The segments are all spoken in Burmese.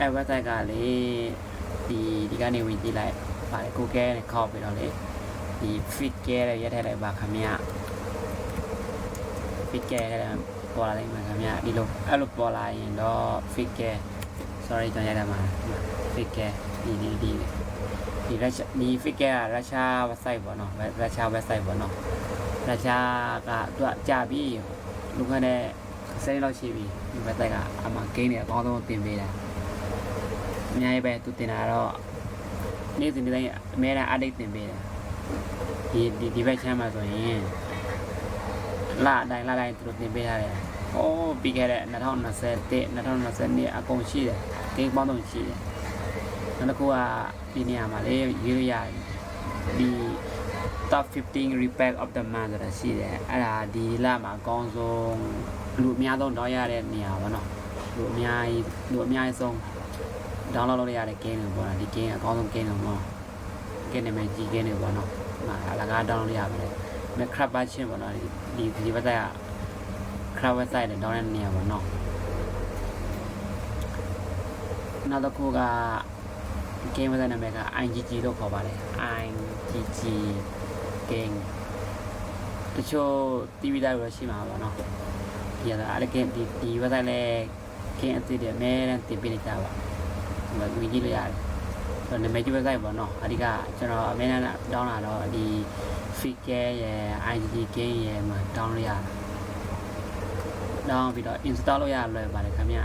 အဲ website ကလေဒီဒီကနေဝင်ကြည့်လိုက်ပါတယ် Google နဲ့ခောက်ပြီးတော့လေဒီ fit care ရဲ့ရက်ထည့်လိုက်ပါခင်ဗျာ fit care တဲ့ပေါ်လာလိမ့်မယ်ခင်ဗျာဒီလိုအဲ့လိုပေါ်လာရင်တော့ fit care sorry ကျွန်တော်ရိုက်တာမှာ fit care ဒီဒီဒီဒီရက်ဒီ fit care ကရုရှား website ပေါ့နော်ရုရှား website ပေါ့နော်ရုရှားကသူကကြာပြီလူခနဲ့စိတ်လောက်ရှိပြီဒီ website ကအမှ gain တွေအကောင်းဆုံးတင်ပေးတာ အများကြီးပဲသူတင်တာတော့နေ့စဉ်ဒီတိုင်းအများအား update တင်ပေးတယ်ဒီဒီဒီဘက်ချမ်းမှာဆိုရင်လာတိုင်းလာတိုင်းသူတို့တင်ပေးထားတယ်။အိုးပြီးခဲ့တဲ့2021 2020အကုန်ရှိတယ်။ဂိမ်းပေါင်းတော့ရှိတယ်။နောက်တစ်ခုကဒီနေရာမှာလေရေးလို့ရတယ်။ဒီ top 15 repack of the month ဆိုတာရှိတယ်။အဲ့ဒါဒီလမှာအကောင်းဆုံးလူအများဆုံးတောင်းရတဲ့နေရာပေါ့နော်။လူအများကြီးလူအများကြီးဆုံး download လုပ်ရတဲ့ game တွေပေါ့နော်။ဒီ game အကောင်းဆုံး game တွေပေါ့နော်။ game နာမည်ကြီး game တွေပေါ့နော်။ဒီမှာအလကား download ရပါတယ်။မက်ခရပ်ပါချင်းပေါ့နော်ဒီဒီဒီဘက်ကခရပ်ဝက်ဆိုင်နဲ့တောင်းတဲ့နေရာပေါ့နော်နောက်တစ်ခုက game ဝက်ဆိုင်နာမည်က IGG လို့ခေါ်ပါတယ် IGG game တချို့ TV တိုင်းရရှိမှာပေါ့နော်ဒီကအဲ့ဒီ game ဒီဒီ website လဲ game အသစ်တွေအများနဲ့တင်ပေးနေကြပါဒီ မှာဝင်ကြည့်လို့ရတယ်ဆိုတော့နာမည်ကြီး website ပေါ့နော်အဓိကကျွန်တော်အများနဲ့တောင်းလာတော့ဒီ figure ရယ် IGG game ရယ်မှာ down လို့ရတယ်။ down ပြီးတော့ install လုပ်ရလွယ်ပါတယ်ခင်ဗျ။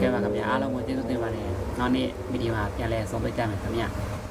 ကဲပါခင်ဗျာအားလုံးကိုကျေးဇူးတင်ပါတယ်။နောက်နေ့ဗီဒီယိုမှာပြန်လည်ဆုံးဖြတ်ကြမယ်ခင်ဗျ။